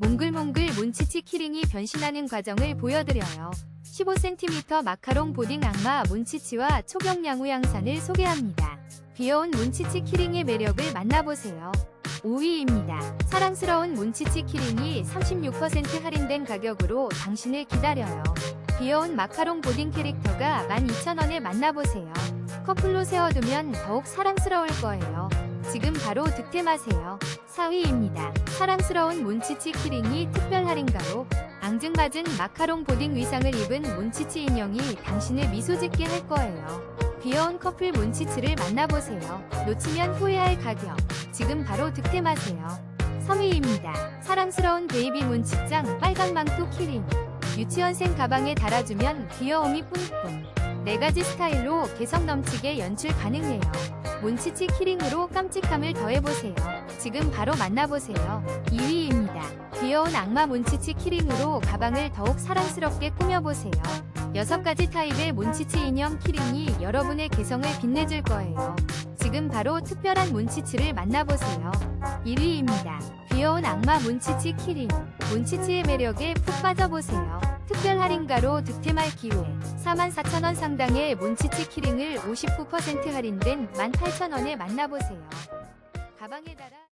몽글몽글 몬치치 키링이 변신하는 과정을 보여드려요. 15cm 마카롱 보딩 악마 몬치치와 초경 양우 양산을 소개합니다. 귀여운 몬치치 키링의 매력을 만나보세요. 5위입니다. 사랑스러운 몬치치 키링이 36% 할인된 가격으로 당신을 기다려요. 귀여운 마카롱 보딩 캐릭터가 12,000원에 만나보세요. 커플로 세워두면 더욱 사랑스러울 거예요. 지금 바로 득템하세요. 4위입니다. 사랑스러운 몬치치 키링이 특별 할인가로 앙증맞은 마카롱 보딩 의상을 입은 몬치치 인형이 당신을 미소 짓게 할 거예요. 귀여운 커플 몬치치를 만나보세요. 놓치면 후회할 가격. 지금 바로 득템하세요. 3위입니다. 사랑스러운 베이비 몬치짱 빨강 망토 키링. 유치원생 가방에 달아주면 귀여움이 뿜뿜. 네 가지 스타일로 개성 넘치게 연출 가능해요. 몬치치 키링으로 깜찍함을 더해보세요. 지금 바로 만나보세요. 2위입니다. 귀여운 악마 몬치치 키링으로 가방을 더욱 사랑스럽게 꾸며보세요. 6가지 타입의 몬치치 인형 키링이 여러분의 개성을 빛내줄 거예요. 지금 바로 특별한 몬치치를 만나보세요. 1위입니다. 귀여운 악마 몬치치 키링. 몬치치의 매력에 푹 빠져보세요. 특별 할인가로 득템할 기회. 44,000원 상당의 몬치치 키링을 59% 할인된 18,000원에 만나보세요. 가방에 달아